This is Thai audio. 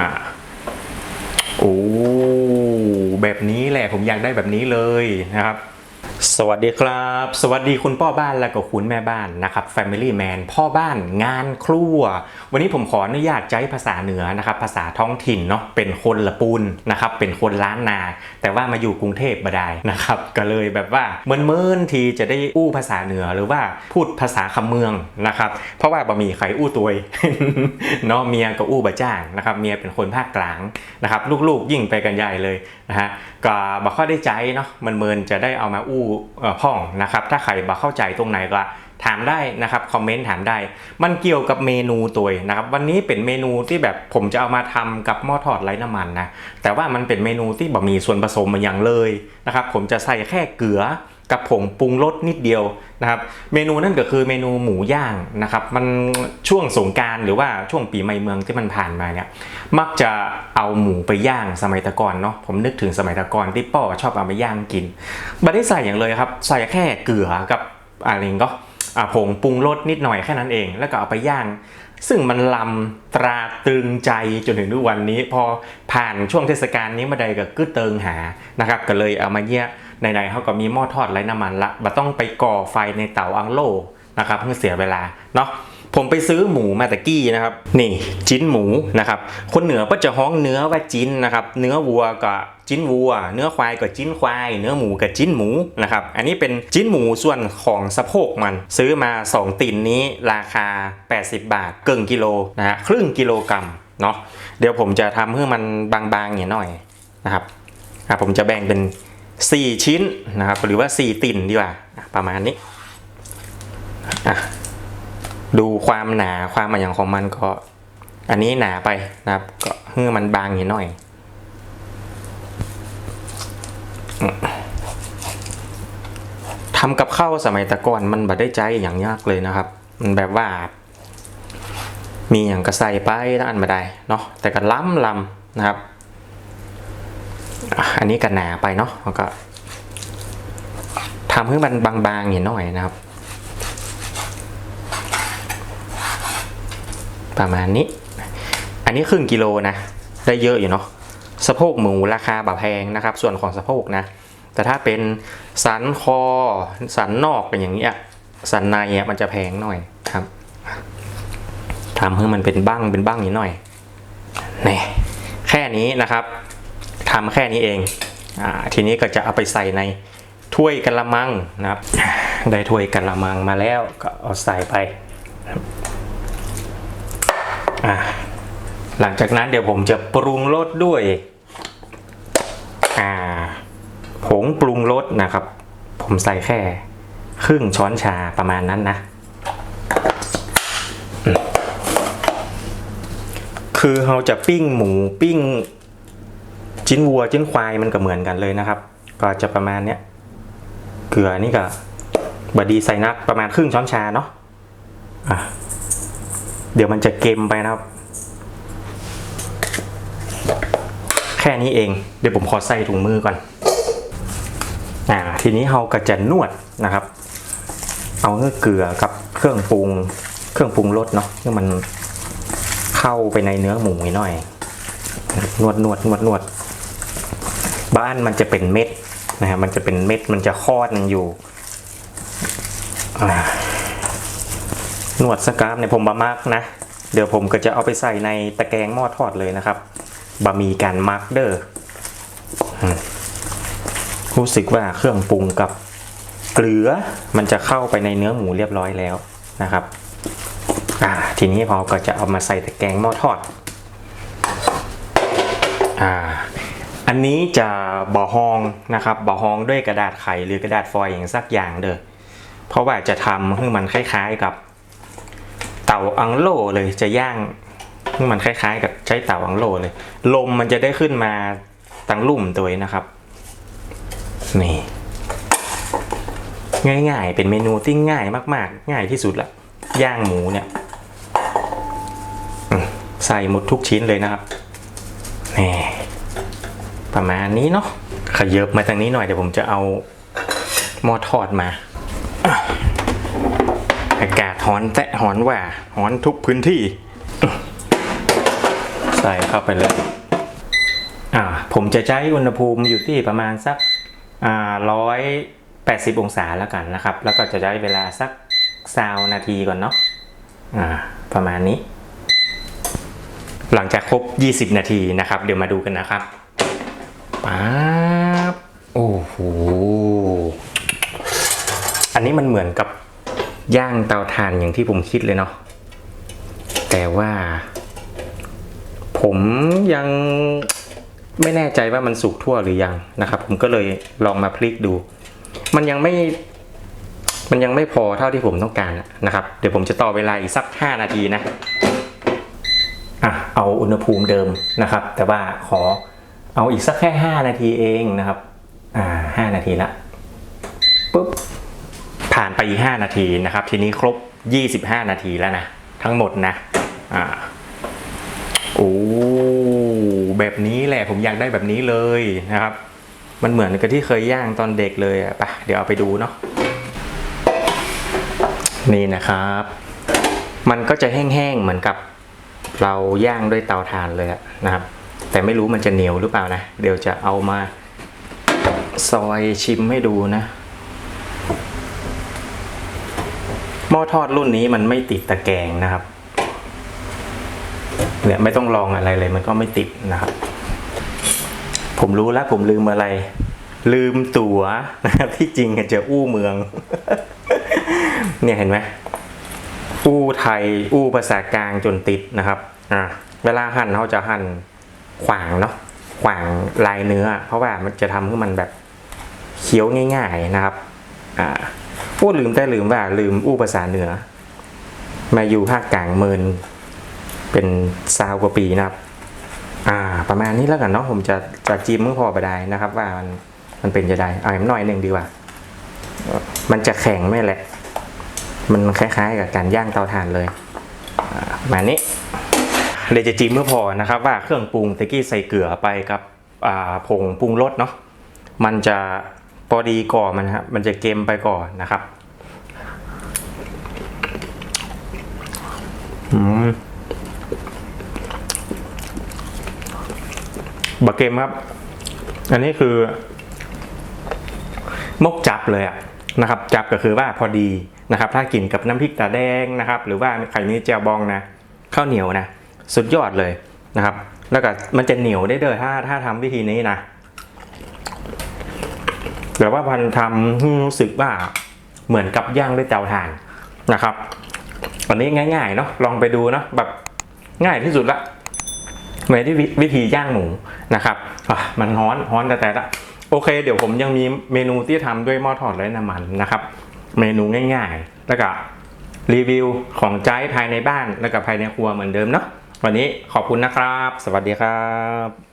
อ่าโอ้แบบนี้แหละผมอยากได้แบบนี้เลยนะครับ สวัสดีครับ สวัสดีคุณพ่อบ้านและก็คุณแม่บ้านนะครับ Family Man พ่อบ้านงานครัว วันนี้ผมขออนุญาตใช้ภาษาเหนือนะครับ ภาษาท้องถิ่นเนาะเป็นคนละปูนนะครับ เป็นคนล้านนา แต่ว่ามาอยู่กรุงเทพบดายนะครับ ก็เลยแบบว่าเมินเมินๆทีจะได้อู้ภาษาเหนือหรือว่าพูดภาษาคำเมืองนะครับ เพราะว่าบะหมี่ไข่อู้ตัวยเนาะเมียก็อู้บะจ้างนะครับ เมียเป็นคนภาคกลางนะครับ ลูกๆยิ่งไปกันใหญ่เลยนะฮะก็บ่ค่อยได้ใจเนาะมันเมินๆจะได้เอามาอู้ห้อพ่องนะครับ ถ้าใครบ่เข้าใจตรงไหนก็ถามได้นะครับคอมเมนต์ถามได้ มันเกี่ยวกับเมนูตัวนะครับ วันนี้เป็นเมนูที่แบบผมจะเอามาทำกับหม้อทอดไร้น้ำมันนะแต่ว่ามันเป็นเมนูที่บ่มีส่วนผสมมาอย่างเลยนะครับ ผมจะใส่แค่เกลือ กับผงปรุงรสนิดเดียวนะครับ เมนูนั่นก็คือเมนูหมูย่างนะครับ มันช่วงสงการหรือว่าช่วงปีใหม่เมืองที่มันผ่านมาเนี่ยมักจะเอาหมูไปย่างสมัยตะกอนเนาะผมนึกถึงสมัยตะกอนที่ป้อชอบเอาไปย่างกินไม่ได้ใส่อย่างเลยครับ ใส่แค่เกลือกับอะไรก็อาผงปรุงรสนิดหน่อยแค่นั้นเอง แล้วก็เอาไปย่างซึ่งมันลำตราตรึงใจจนถึงทุกวันนี้ พอผ่านช่วงเทศกาลนี้มาใดก็กึดเติงหานะครับ ก็เลยเอามาเยี่ย ในๆเขาก็มีหม้อทอดไร้น้ำมันละบ่ต้องไปก่อไฟในเตาอังโลนะครับเพื่อเสียเวลาเนาะผมไปซื้อหมูมาตะกี้นะครับ นี่จิ้นหมูนะครับ คนเหนือก็จะฮ้องเนื้อว่าจิ้นนะครับ เนื้อวัวก็จิ้นวัว เนื้อควายก็จิ้นควาย เนื้อหมูก็จิ้นหมูนะครับ อันนี้เป็นจิ้นหมูส่วนของสะโพกมัน ซื้อมา 2 ตินนี้ราคา 80 บาทเกิงกิโลนะฮะครึ่งกิโลกรัมเนาะเดี๋ยวผมจะทำให้มันบางๆอย่างหน่อยนะครับอะผมจะแบ่งเป็น 4 ชิ้นนะครับ หรือว่า 4 ติ่นดีกว่าประมาณนี้ดูความหนาความอย่างของมันก็ อันนี้หนาไปนะครับ ก็ให้มันบางอย่หน่อยทำกับข้าวสมัยตะก่อนมันบัดได้ใจอย่างยากเลยนะครับ มันแบบว่า มีอย่างกระใส่ไปแล้วอันมาได้เนาะแต่ก็ล้ำลำนะครับ อันนี้ก็หนาไปเนาะแล้วก็ทำให้มันบางๆอย่างหน่อยนะครับ ประมาณนี้ อันนี้ครึ่งกิโลนะ ได้เยอะอยู่เนาะสะโพกหมูราคาแบบแพงนะครับ ส่วนของสะโพกนะ แต่ถ้าเป็นสันคอ สันนอกเป็นอย่างเงี้ยสันในอะมันจะแพงหน่อยครับทำให้มันเป็นบ้างเป็นบ้างนิดหน่อยนี่แค่นี้นะครับ ทำแค่นี้เองอทีนี้ก็จะเอาไปใส่ในถ้วยกะละมังนะครับ ได้ถ้วยกะละมังมาแล้วก็เอาใส่ไปหลังจากนั้นเดี๋ยวผมจะปรุงรสด้วยผงปรุงรสนะครับ ผมใส่แค่ครึ่งช้อนชาประมาณนั้นนะ คือเราจะปิ้งหมูปิ้ง ชิ้นวัวชิ้นควายมันก็เหมือนกันเลยนะครับ ก็จะประมาณเนี้ยเกลือนี่ก็บดีใส่นักประมาณครึ่งช้อนชาเนาะะเดี๋ยวมันจะเค็มไปนะครับ แค่นี้เอง เดี๋ยวผมขอใส่ถุงมือก่อนอ่าทีนี้เราก็จะนวดนะครับ เอาเนื้อเกลือกับเครื่องปรุง เครื่องปรุงรสเนาะให้มันเข้าไปในเนื้อหมูนิดหน่อย นวดนวดนวดนวด บ้านมันจะเป็นเม็ดนะฮะมันจะเป็นเม็ดมันจะคลอดหนึ่งอยู่นวดสกราฟเนี่ยผมบะมักนะ เดี๋ยวผมก็จะเอาไปใส่ในตะแกรงหม้อทอดเลยนะครับบะมีการมักเดอร์รู้สึกว่าเครื่องปรุงกับเกลือมันจะเข้าไปในเนื้อหมูเรียบร้อยแล้วนะครับอ่าทีนี้เราก็จะเอามาใส่ตะแกรงหม้อทอดอ่า อันนี้จะบ่อฮองนะครับบ่อฮองด้วยกระดาษไขหรือกระดาษฟอยล์อย่างสักอย่างเด้อเพราะว่าจะทำให้มันคล้ายๆกับ เต่าอังโลเลยจะย่างให้มันคล้ายๆ กับใช้เต่าอังโลเลย ลมมันจะได้ขึ้นมาตั้งลุ่มตัวนะครับนี่ง่ายๆ เป็นเมนูที่ง่ายมากๆ ง่ายที่สุดละย่างหมูเนี่ยใส่หมดทุกชิ้นเลยนะครับนี่ ประมาณนี้เนาะขยับมาทางนี้หน่อยเดี๋ยวผมจะเอาหม้อทอดมาอะอากาศร้อนแตะร้อนว่าร้อนทุกพื้นที่ ใส่เข้าไปเลยอ่าผมจะใช้อุณหภูมิอยู่ที่ประมาณสักอ่าร้อยแปดสิบองศาแล้วกันนะครับ แล้วก็จะใช้เวลาสักซาวนาทีก่อนเนาะอ่าประมาณนี้ หลังจากครบ 20 นาทีนะครับ เดี๋ยวมาดูกันนะครับ ป๊าบโอ้โห อันนี้มันเหมือนกับย่างเตาถ่านอย่างที่ผมคิดเลยเนาะ แต่ว่า ผมยังไม่แน่ใจว่ามันสุกทั่วหรือยังนะครับ ผมก็เลยลองมาพลิกดู มันยังไม่มันยังไม่พอเท่าที่ผมต้องการนะครับ เดี๋ยวผมจะต่อเวลาอีกสัก 5 นาทีนะอะเอาอุณหภูมิเดิมนะครับ แต่ว่าขอ เอาอีกสักแค่ 5 นาทีเองนะครับ อ่า5นาทีละปุ๊บผ่านไปอีก 5 นาทีนะครับ ทีนี้ครบ 25 นาทีแล้วนะ ทั้งหมดนะ อ่าโอ้แบบนี้แหละผมอยากได้แบบนี้เลยนะครับ มันเหมือนกับที่เคยย่างตอนเด็กเลยอะไปเดี๋ยวเอาไปดูเนาะนี่นะครับ มันก็จะแห้งๆเหมือนกับเราย่างด้วยเตาถ่านเลยนะครับ แต่ไม่รู้มันจะเหนียวหรือเปล่านะ เดี๋ยวจะเอามาซอยชิมให้ดูนะหม้อทอดรุ่นนี้มันไม่ติดตะแกรงนะครับเนี่ยไม่ต้องลองอะไรเลยมันก็ไม่ติดนะครับ ผมรู้แล้วผมลืมอะไร ลืมตั๋วนะครับที่จริงจะอู้เมือง เนี่ยเห็นไหมอู้ไทยอู้ภาษากลางจนติดนะครับอ่าเวลาหั่นเขาจะหั่น ขวางเนาะขวางลายเนื้อ เพราะว่ามันจะทำให้มันแบบเคี้ยวง่าย ๆนะครับอ่าพูดลืมแต่ลืมว่าลืมอู้ภาษาเหนือ มาอยู่ภาคกลางเมินเป็นซาวกว่าปีนะครับ อ่า ประมาณนี้แล้วกันเนาะผมจะจะจิ้มเมื่อพอไปได้นะครับ ว่ามันมันเป็นจะได้เอาอีกหน่อยหนึ่งดีกว่า มันจะแข็งไม่แหละ มันคล้ายๆกับการย่างเตาถ่านเลยประมาณนี้ เดี๋ยวจะจิ้มเมื่อพอนะครับว่าเครื่องปรุงตะกี้ใส่เกลือไปกับผงปรุงรสเนาะมันจะพอดีก่อนมันครับมันจะเค็มไปก่อนนะครับอืมบะเกมครับ อันนี้คือ มกจับเลยอะนะครับ จับก็คือว่าพอดีนะครับ ถ้ากินกับน้ำพริกตาแดงนะครับ หรือว่าไข่นี้แจวบองนะข้าวเหนียวนะ สุดยอดเลยนะครับ แล้วก็มันจะเหนียวได้เลยถ้าถ้าทำวิธีนี้นะแต่ว่าพันทำรู้สึกว่าเหมือนกับย่างด้วยเตาถ่านนะครับอันนี้ง่ายๆเนาะลองไปดูเนาะแบบง่ายที่สุดละเมนที่วิธีย่างหมูนะครับมันฮ้อนฮ้อนแต่แต่ละโอเค เดี๋ยวผมยังมีเมนูที่ทำด้วยหม้อทอดไร้น้ำมันนะครับ เมนูง่ายๆ แล้วก็รีวิวของใจภายในบ้านแล้วก็ภายในครัวเหมือนเดิมเนาะ วันนี้ขอบคุณนะครับ สวัสดีครับ